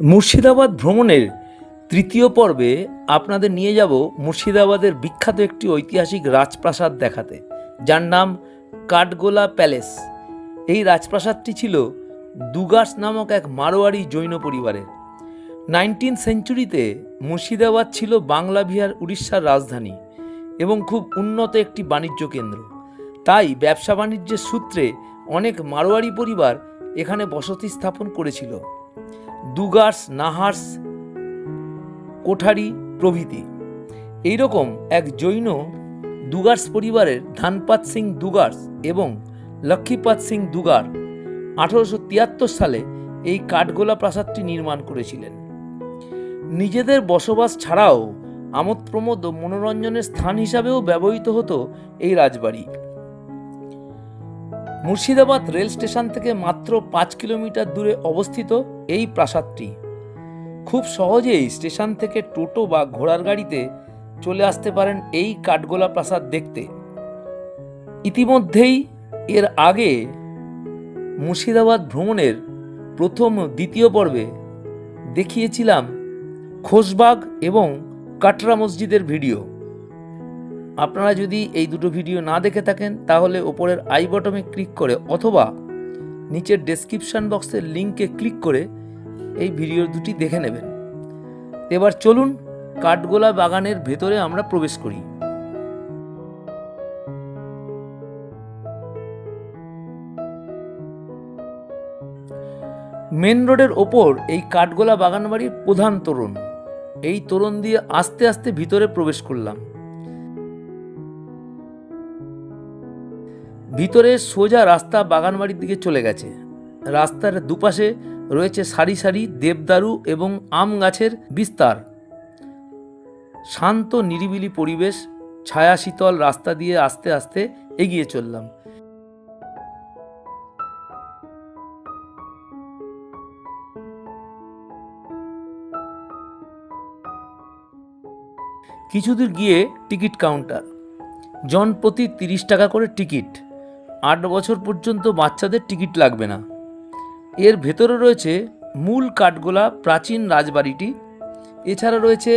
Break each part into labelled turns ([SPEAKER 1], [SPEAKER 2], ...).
[SPEAKER 1] মুর্শিদাবাদ ভ্রমণের তৃতীয় পর্বে আপনাদের নিয়ে যাব মুর্শিদাবাদের বিখ্যাত একটি ঐতিহাসিক রাজপ্রাসাদ দেখাতে, যার নাম কাঠগোলা প্যালেস। এই রাজপ্রাসাদটি ছিল দুগাস নামক এক মারোয়াড়ি জৈন পরিবারের। নাইনটিন সেঞ্চুরিতে মুর্শিদাবাদ ছিল বাংলা বিহার উড়িষ্যার রাজধানী এবং খুব উন্নত একটি বাণিজ্য কেন্দ্র। তাই ব্যবসা বাণিজ্যের সূত্রে অনেক মারোয়াড়ি পরিবার এখানে বসতি স্থাপন করেছিল। দুগার্স নাহার্স কোঠারি প্রভৃতি। এইরকম এক জৈন দুগার্স পরিবারের ধানপাত সিং দুগার্স এবং লক্ষ্মীপাত সিং দুগার আঠারোশো তিয়াত্তর সালে এই কাঠগোলা প্রাসাদটি নির্মাণ করেছিলেন। নিজেদের বসবাস ছাড়াও আমোদ প্রমোদ ও মনোরঞ্জনের স্থান হিসাবেও ব্যবহৃত হতো এই রাজবাড়ি। মুর্শিদাবাদ রেল স্টেশন থেকে মাত্র পাঁচ কিলোমিটার দূরে অবস্থিত এই প্রাসাদটি। খুব সহজেই স্টেশন থেকে টোটো বা ঘোড়ার গাড়িতে চলে আসতে পারেন এই কাঠগোলা প্রাসাদ দেখতে। ইতিমধ্যেই এর আগে মুর্শিদাবাদ ভ্রমণের প্রথম, দ্বিতীয় পর্বে দেখিয়েছিলাম খোশবাগ এবং কাটরা মসজিদের ভিডিও। আপনারা যদি এই দুটো ভিডিও না দেখে থাকেন, তাহলে ওপরের আই বটমে ক্লিক করে অথবা নিচের ডেসক্রিপশন বক্সের লিঙ্কে ক্লিক করে এই ভিডিও দুটি দেখে নেবেন। এবার চলুন কাঠগোলা বাগানের ভেতরে আমরা প্রবেশ করি। মেন রোডের ওপর এই কাঠগোলা বাগান বাড়ির প্রধান তোরণ। এই তোরণ দিয়ে আস্তে আস্তে ভিতরে প্রবেশ করলাম। ভিতরে সোজা রাস্তা বাগানবাড়ির দিকে চলে গেছে। রাস্তার দুপাশে রয়েছে সারি সারি দেবদারু এবং আম গাছের বিস্তার। শান্ত, নিরিবিলি পরিবেশ, ছায়া শীতল রাস্তা দিয়ে আস্তে আস্তে এগিয়ে চললাম। কিছুদূর গিয়ে টিকিট কাউন্টার। জন প্রতি তিরিশ টাকা করে টিকিট। আট বছর পর্যন্ত বাচ্চাদের টিকিট লাগবে না। এর ভেতরে রয়েছে মূল কাঠগোলা প্রাচীন রাজবাড়িটি। এছাড়া রয়েছে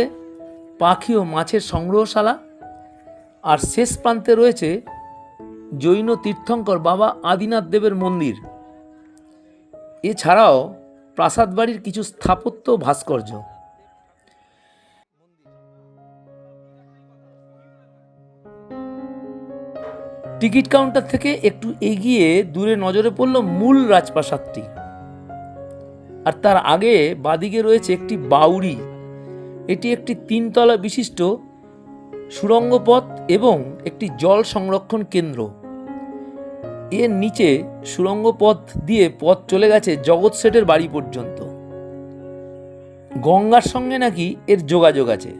[SPEAKER 1] পাখি ও মাছের সংগ্রহশালা। আর শেষ প্রান্তে রয়েছে জৈন তীর্থঙ্কর বাবা আদিনাথ দেবের মন্দির। এছাড়াও প্রাসাদ বাড়ির কিছু স্থাপত্য ভাস্কর্য। টিকিট কাউন্টার থেকে একটু এগিয়ে দূরে নজরে পড়ল মূল রাজপ্রাসাদটি। আর তার আগে বাদিকে রয়েছে একটি বাউরি এটি একটি তিনতলা বিশিষ্ট সুড়ঙ্গ পথ এবং একটি জল সংরক্ষণ কেন্দ্র। এর নিচে সুড়ঙ্গ পথ দিয়ে পথ চলে গেছে জগৎ শেঠের বাড়ি পর্যন্ত। গঙ্গার সঙ্গে নাকি এর যোগাযোগ আছে।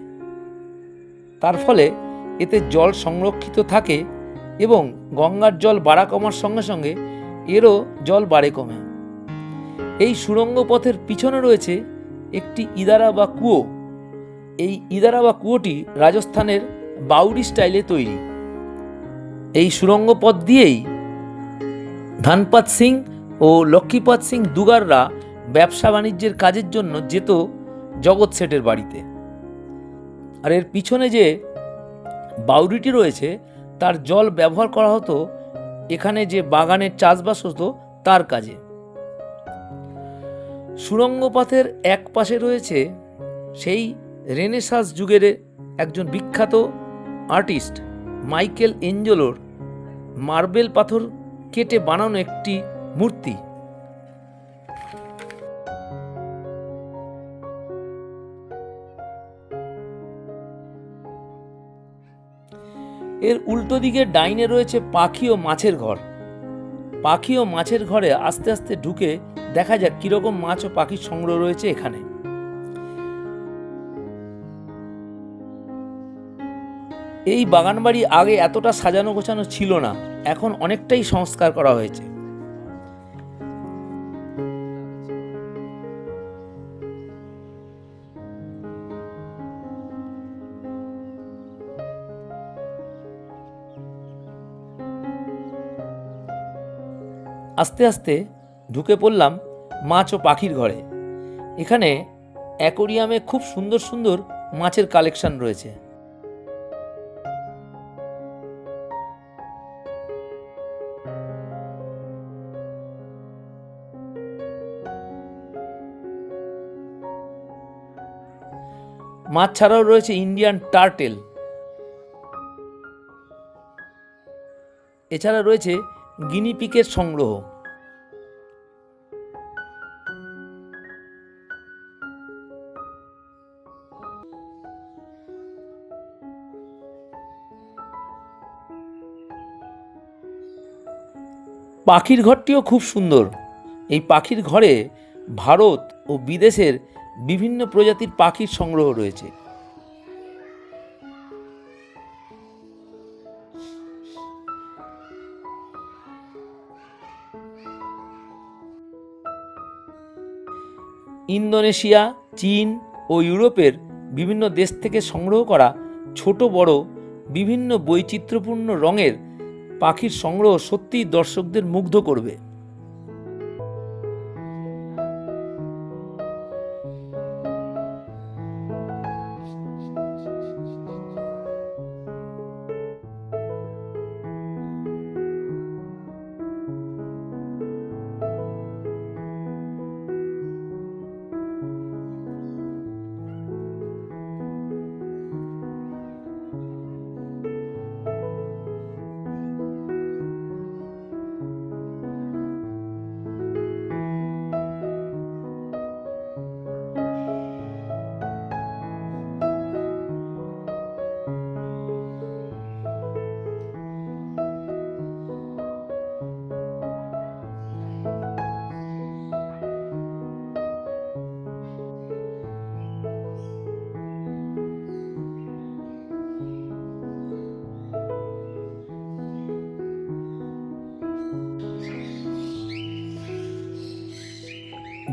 [SPEAKER 1] তার ফলে এতে জল সংরক্ষিত থাকে এবং গঙ্গার জল বাড়া কমার সঙ্গে সঙ্গে এরও জল বাড়ে কমে। এই সুড়ঙ্গ পথের পিছনে রয়েছে একটি ইদারা বা কুয়ো। এই ইদারা বা কুয়োটি রাজস্থানের বাউরি স্টাইলে তৈরি। এই সুড়ঙ্গ পথ দিয়েই ধানপাত সিং ও লক্ষ্মীপাত সিং দুগাররা ব্যবসা বাণিজ্যের কাজের জন্য যেত জগৎ শেঠের বাড়িতে। আর এর পিছনে যে বাউরিটি রয়েছে তার জল ব্যবহার করা হতো এখানে যে বাগানের চাষবাস হতো তার কাজে। সুড়ঙ্গ পথের এক পাশে রয়েছে সেই রেনেসাস যুগের একজন বিখ্যাত আর্টিস্ট মাইকেল এঞ্জেলোর মার্বেল পাথর কেটে বানানো একটি মূর্তি। এর উল্টো দিকে ডাইনে রয়েছে পাখি ও মাছের ঘর। পাখি ও মাছের ঘরে আস্তে আস্তে ঢুকে দেখা যাক কীরকম মাছ ও পাখির সংগ্রহ রয়েছে এখানে। এই বাগানবাড়ি আগে এতটা সাজানো গোছানো ছিল না, এখন অনেকটাই সংস্কার করা হয়েছে। আস্তে আস্তে ঢুকে পড়লাম মাছ ও পাখির ঘরে। এখানে অ্যাকোরিয়ামে খুব সুন্দর সুন্দর মাছের কালেকশন রয়েছে। মাছ ছাড়াও রয়েছে ইন্ডিয়ান টার্টেল। এছাড়া রয়েছে গিনিপিকের সংগ্রহ। পাখির ঘরটিও খুব সুন্দর। এই পাখির ঘরে ভারত ও বিদেশের বিভিন্ন প্রজাতির পাখির সংগ্রহ রয়েছে। ইন্দোনেশিয়া, চীন ও ইউরোপের বিভিন্ন দেশ থেকে সংগ্রহ করা ছোট, বড়, বিভিন্ন বৈচিত্র্যপূর্ণ রঙের পাখির সংগ্রহ সত্যিই দর্শকদের মুগ্ধ করবে।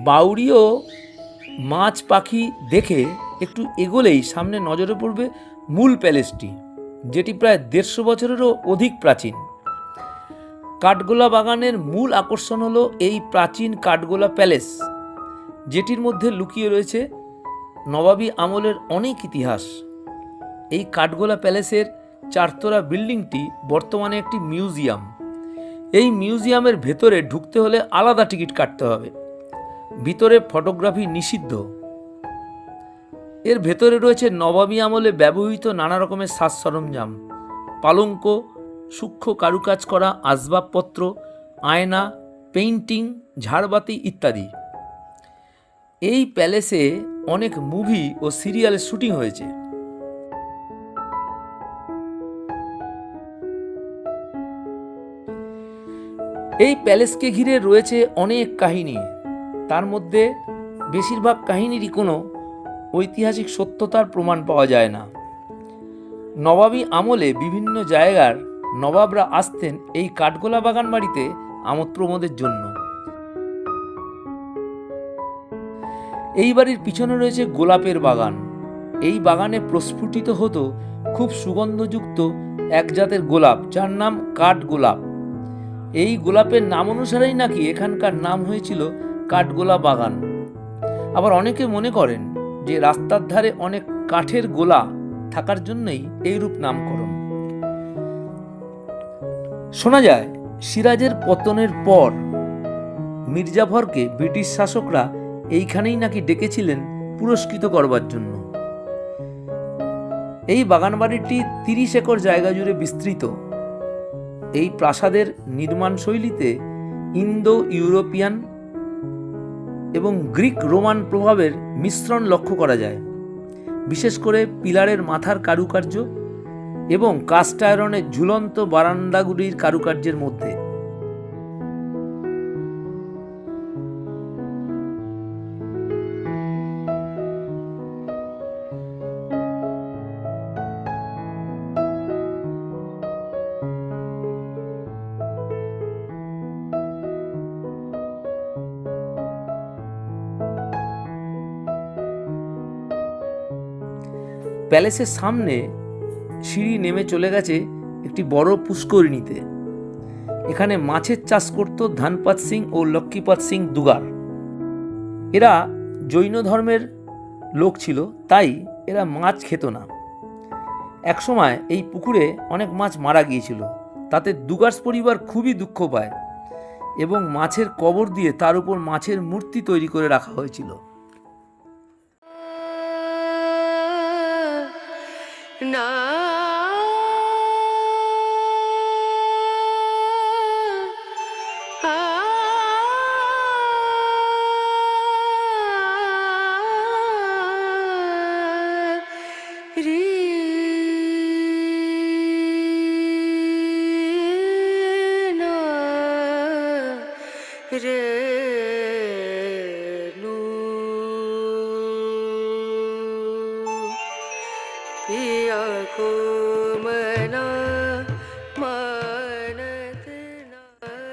[SPEAKER 1] বাউরিও মাছ পাখি দেখে একটু এগোলেই সামনে নজরে পড়বে মূল প্যালেসটি, যেটি প্রায় দেড়শো বছরেরও অধিক প্রাচীন। কাঠগোলা বাগানের মূল আকর্ষণ হলো এই প্রাচীন কাঠগোলা প্যালেস, যেটির মধ্যে লুকিয়ে রয়েছে নবাবী আমলের অনেক ইতিহাস। এই কাঠগোলা প্যালেসের চারতলা বিল্ডিংটি বর্তমানে একটি মিউজিয়াম। এই মিউজিয়ামের ভেতরে ঢুকতে হলে আলাদা টিকিট কাটতে হবে। ভিতরে ফটোগ্রাফি নিষিদ্ধ। এর ভেতরে রয়েছে নবাবী আমলে ব্যবহৃত নানা রকমের সাজ সরঞ্জাম, পালঙ্ক, সূক্ষ্ম কারুকাজ করা আসবাবপত্র, আয়না, পেইন্টিং, ঝাড়বাতি ইত্যাদি। এই প্যালেসে অনেক মুভি ও সিরিয়ালের শুটিং হয়েছে। এই প্যালেসকে ঘিরে রয়েছে অনেক কাহিনী। তার মধ্যে বেশিরভাগ কাহিনীরই কোনো ঐতিহাসিক সত্যতার প্রমাণ পাওয়া যায় না। নবাবী আমলে বিভিন্ন জায়গার নবাবরা আসতেন এই কাঠগোলা বাগান বাড়িতে আমোদ প্রমোদের জন্য। এই বাড়ির পিছনে রয়েছে গোলাপের বাগান। এই বাগানে প্রস্ফুটিত হতো খুব সুগন্ধযুক্ত এক জাতের গোলাপ, যার নাম কাঠ গোলাপ এই গোলাপের নাম অনুসারেই নাকি এখানকার নাম হয়েছিল কাঠগোলা বাগান। আবার অনেকে মনে করেন যে রাস্তার ধারে অনেক কাঠের গোলা থাকার জন্যই এইরূপ নামকরণ। শোনা যায়, সিরাজের পতনের পর মির্জাফরকে ব্রিটিশ শাসকরা এইখানেই নাকি ডেকেছিলেন পুরস্কৃত করবার জন্য। এই বাগানবাড়িটি তিরিশ একর জায়গা জুড়ে বিস্তৃত। এই প্রাসাদের নির্মাণ শৈলীতে ইন্দো ইউরোপিয়ান এবং গ্রিক রোমান প্রভাবের মিশ্রণ লক্ষ্য করা যায়। বিশেষ করে পিলারের মাথার কারুকার্য এবং কাস্ট আয়রনের ঝুলন্ত বারান্দাগুলির কারুকার্যের মধ্যে। প্যালেসের সামনে সিঁড়ি নেমে চলে গেছে একটি বড় পুষ্করিণীতে। এখানে মাছের চাষ করত ধানপাত সিং ও লক্ষ্মীপাত সিং দুগার। এরা জৈন ধর্মের লোক ছিল, তাই এরা মাছ খেত না। একসময় এই পুকুরে অনেক মাছ মারা গিয়েছিল, তাতে দুগাস পরিবার খুবই দুঃখ পায় এবং মাছের কবর দিয়ে তার উপর মাছের মূর্তি তৈরি করে রাখা হয়েছিল।
[SPEAKER 2] না। রে।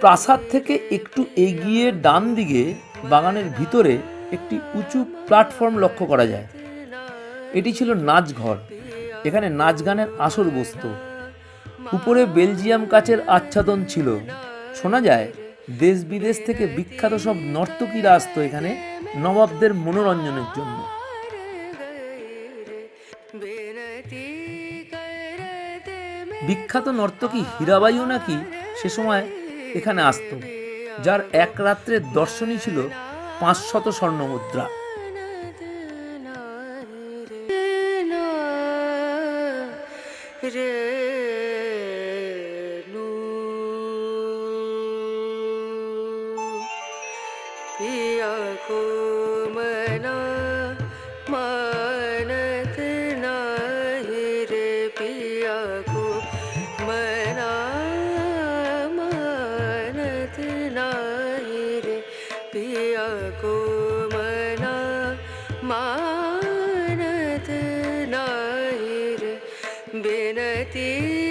[SPEAKER 1] প্রাসাদ থেকে একটু এগিয়ে ডান দিকে বাগানের ভিতরে একটি উঁচু প্ল্যাটফর্ম লক্ষ্য করা যায়। এটি ছিল নাচঘর। এখানে নাচ গানের আসর বস্ত। উপরে বেলজিয়াম কাচের আচ্ছাদন ছিল। শোনা যায় দেশ বিদেশ থেকে বিখ্যাত সব নর্তকীরা আসতো এখানে নবাবদের মনোরঞ্জনের জন্য। বিখ্যাত নর্তকী হীরাবাইও নাকি সে সময় এখানে আসত যার এক রাত্রের দর্শনই ছিল পাঁচশত স্বর্ণ
[SPEAKER 2] मानत ना बिनती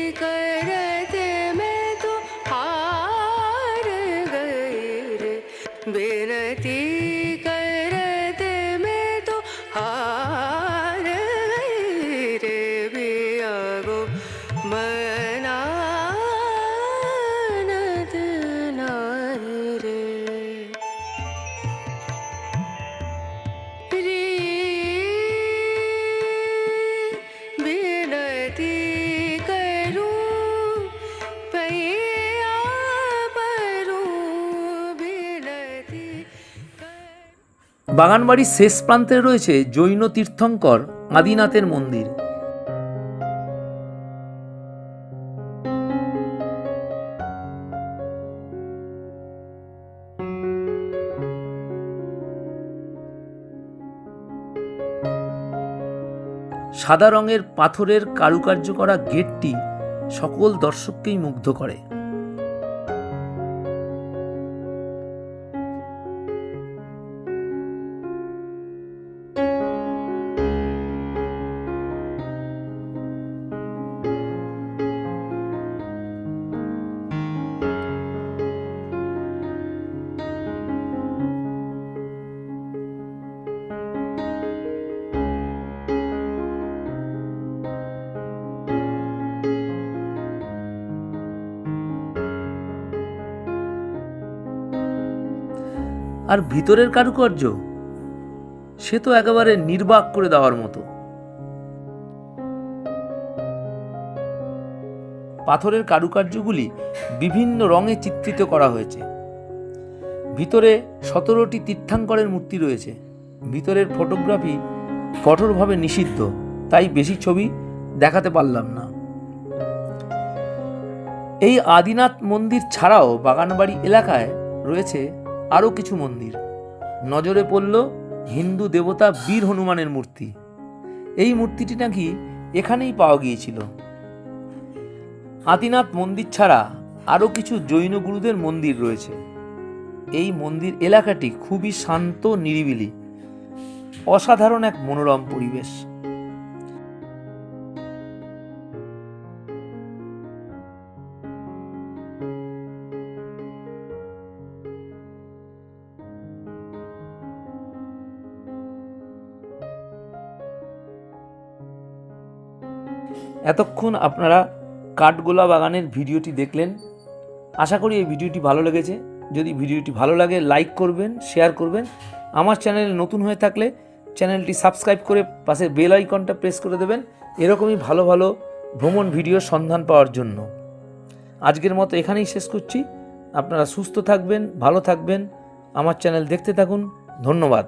[SPEAKER 1] বাগানবাড়ির শেষ প্রান্তে রয়েছে জৈন তীর্থঙ্কর আদিনাথের মন্দির। সাদা রঙের পাথরের কারুকার্য করা গেটটি সকল দর্শককেই মুগ্ধ করে। আর ভিতরের কারুকার্য? সে তো একেবারে নির্বাক করে দেওয়ার মতো। পাথরের কারুকার্যগুলি বিভিন্ন রঙে চিত্রিত করা হয়েছে। ভিতরে সতেরোটি তীর্থাঙ্করের মূর্তি রয়েছে। ভিতরের ফটোগ্রাফি কঠোরভাবে নিষিদ্ধ, তাই বেশি ছবি দেখাতে পারলাম না। এই আদিনাথ মন্দির ছাড়াও বাগানবাড়ি এলাকায় রয়েছে আরও কিছু মন্দির। নজরে পড়ল হিন্দু দেবতা বীর হনুমানের মূর্তি। এই মূর্তিটি নাকি এখানেই পাওয়া গিয়েছিল। আদিনাথ মন্দির ছাড়া আরও কিছু জৈন গুরুদের মন্দির রয়েছে। এই মন্দির এলাকাটি খুবই শান্ত, নিরিবিলি, অসাধারণ এক মনোরম পরিবেশ। এতক্ষণ আপনারা কাঠগোলা বাগানের ভিডিওটি দেখলেন। আশা করি এই ভিডিওটি ভালো লেগেছে। যদি ভিডিওটি ভালো লাগে, লাইক করবেন, শেয়ার করবেন। আমার চ্যানেলে নতুন হয়ে থাকলে চ্যানেলটি সাবস্ক্রাইব করে পাশে বেল আইকনটা প্রেস করে দেবেন। এরকমই ভালো ভালো ভ্রমণ ভিডিওর সন্ধান পাওয়ার জন্য। আজকের মতো এখানেই শেষ করছি। আপনারা সুস্থ থাকবেন, ভালো থাকবেন। আমার চ্যানেল দেখতে থাকুন। ধন্যবাদ।